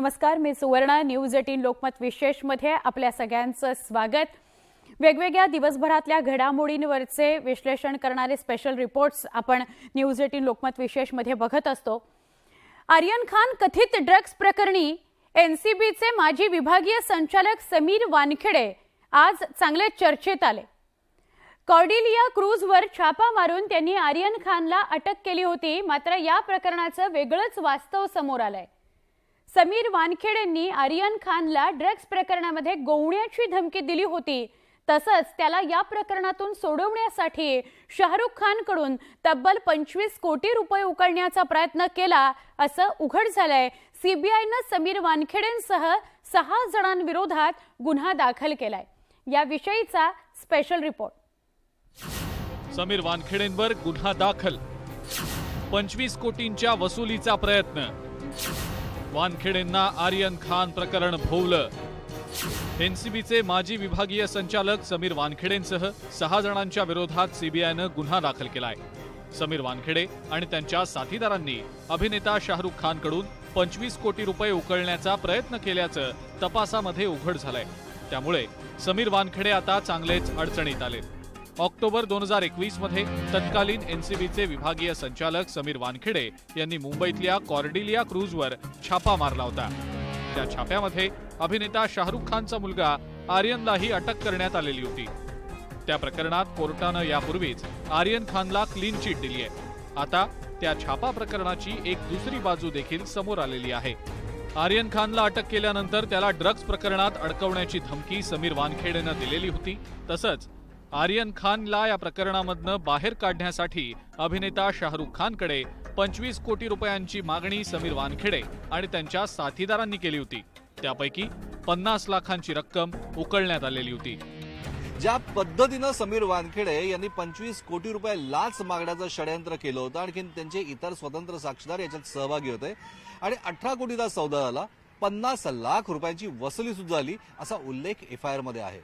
नमस्कार मी Suvarna news eighteen Lokmat विशेषमध्ये आपल्या सगळ्यांचं स्वागत. वेगवेगळ्या दिवसभरातल्या घडामोडींवरचे विश्लेषण करणारे स्पेशल रिपोर्ट्स आपण न्यूज एटीन लोकमत विशेषमध्ये बघत असतो. आर्यन खान कथित ड्रग्ज प्रकरणी एनसीबीचे माजी विभागीय संचालक समीर वानखेडे आज चांगले चर्चेत आले. कॉर्डिलिया क्रूजवर छापा मारून त्यांनी आर्यन खानला अटक केली होती मात्र या प्रकरणाचं वेगळंच वास्तव समोर आलंय. समीर वानखेडेंनी आर्यन खानला ड्रग्ज प्रकरणामध्ये गोवण्याची धमकी दिली होती. तसंच त्याला या प्रकरणातून सोडवण्यासाठी शाहरुख खानकडून तब्बल पंचवीस कोटी रुपये उकळण्याचा प्रयत्न केला असं उघड झालंय. सीबीआयनं समीर वानखेडेंसह सहा जणांविरोधात गुन्हा दाखल केलाय. याविषयीचा स्पेशल रिपोर्ट. समीर वानखेडेंवर गुन्हा दाखल. पंचवीस कोटींच्या वसुलीचा प्रयत्न. वानखेडेंना आर्यन खान प्रकरण भोवलं. एनसीबीचे माजी विभागीय संचालक समीर वानखेडेंसह सहा जणांच्या विरोधात सीबीआयनं गुन्हा दाखल केलाय. समीर वानखेडे आणि त्यांच्या साथीदारांनी अभिनेता शाहरुख खानकडून पंचवीस कोटी रुपये उकळण्याचा प्रयत्न केल्याचं तपासामध्ये उघड झालंय. त्यामुळे समीर वानखेडे आता चांगलेच अडचणीत आले ऑक्टोबर दोन हजार एकवीसमध्ये तत्कालीन एनसीबीचे विभागीय संचालक समीर वानखेडे यांनी मुंबईतल्या कॉर्डिलिया क्रूजवर छापा मारला होता. त्या छाप्यामध्ये अभिनेता शाहरुख खानचा मुलगा आर्यनलाही अटक करण्यात आलेली होती. त्या प्रकरणात कोर्टानं यापूर्वीच आर्यन खानला क्लीन चिट दिली आहे. आता त्या छापा प्रकरणाची एक दुसरी बाजू देखील समोर आलेली आहे. आर्यन खानला अटक केल्यानंतर त्याला ड्रग्ज प्रकरणात अडकवण्याची धमकी समीर वानखेडेनं दिलेली होती. तसंच आर्यन खानला या प्रकरणामधनं बाहेर काढण्यासाठी अभिनेता शाहरुख खानकडे पंचवीस कोटी रुपयांची मागणी समीर वानखेडे आणि त्यांच्या साथीदारांनी केली होती. त्यापैकी पन्नास लाखांची रक्कम उकळण्यात आलेली होती. ज्या पद्धतीनं समीर वानखेडे यांनी पंचवीस कोटी रुपये लाच मागण्याचं षडयंत्र केलं होतं आणखी त्यांचे इतर स्वतंत्र साक्षीदार याच्यात सहभागी होते. आणि अठरा कोटीचा सौदा झाला पन्नास लाख रुपयांची वसुली सुद्धा झाली असा उल्लेख एफ आय आरमध्ये आहे.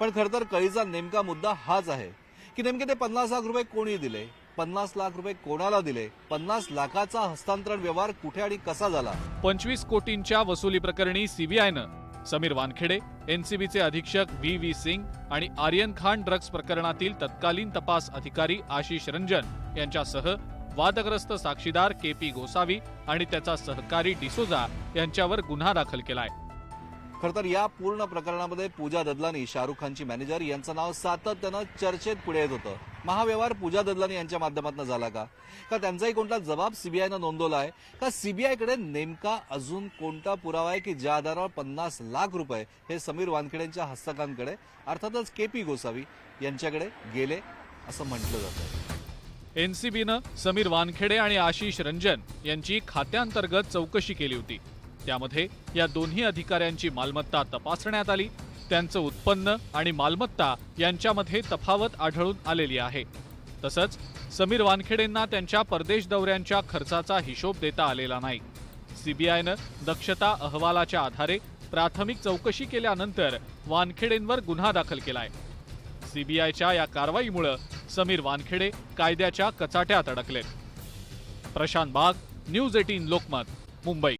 पण खरं तर कळीचा नेमका मुद्दा हाच आहे की नेमके ते पन्नास लाख रुपये कोणी दिले? पन्नास लाख रुपये कोणाला दिले? पन्नास लाखाचा हस्तांतरण व्यवहार कुठे आणि कसा झाला? पंचवीस कोटींच्या वसुली प्रकरणी सीबीआयनं समीर वानखेडे एनसीबीचे अधीक्षक व्ही व्ही सिंग आणि आर्यन खान ड्रग्ज प्रकरणातील तत्कालीन तपास अधिकारी आशिष रंजन यांच्यासह वादग्रस्त साक्षीदार के पी गोसावी आणि त्याचा सहकारी डिसोजा यांच्यावर गुन्हा दाखल केलाय. खरं तर या पूर्ण प्रकरणामध्ये पूजा ददलानी शाहरुख खानची मॅनेजर यांचं नाव सातत्यानं चर्चेत पुढे येत होतं. महाव्यवहार पूजा ददलानी यांच्या माध्यमातून झाला का? का त्यांचाही कोणता जबाब सीबीआयनं नोंदवला आहे? का सीबीआयकडे नेमका अजून कोणता पुरावा आहे की ज्या आधारावर पन्नास लाख रुपये हे समीर वानखेडेंच्या हस्तकांकडे अर्थातच के पी गोसावी यांच्याकडे गेले असं म्हटलं जातं एनसीबीनं समीर वानखेडे आणि आशिष रंजन यांची खात्यांतर्गत चौकशी केली होती. त्यामध्ये या दोन्ही अधिकाऱ्यांची मालमत्ता तपासण्यात आली त्यांचं उत्पन्न आणि मालमत्ता यांच्यामध्ये तफावत आढळून आलेली आहे. तसंच समीर वानखेडेंना त्यांच्या परदेश दौऱ्यांच्या खर्चाचा हिशोब देता आलेला नाही. सीबीआयनं दक्षता अहवालाच्या आधारे प्राथमिक चौकशी केल्यानंतर वानखेडेंवर गुन्हा दाखल केलाय. सीबीआयच्या या कारवाईमुळं समीर वानखेडे कायद्याच्या कचाट्यात अडकलेत. प्रशांत बाग न्यूज एटीन लोकमत मुंबई.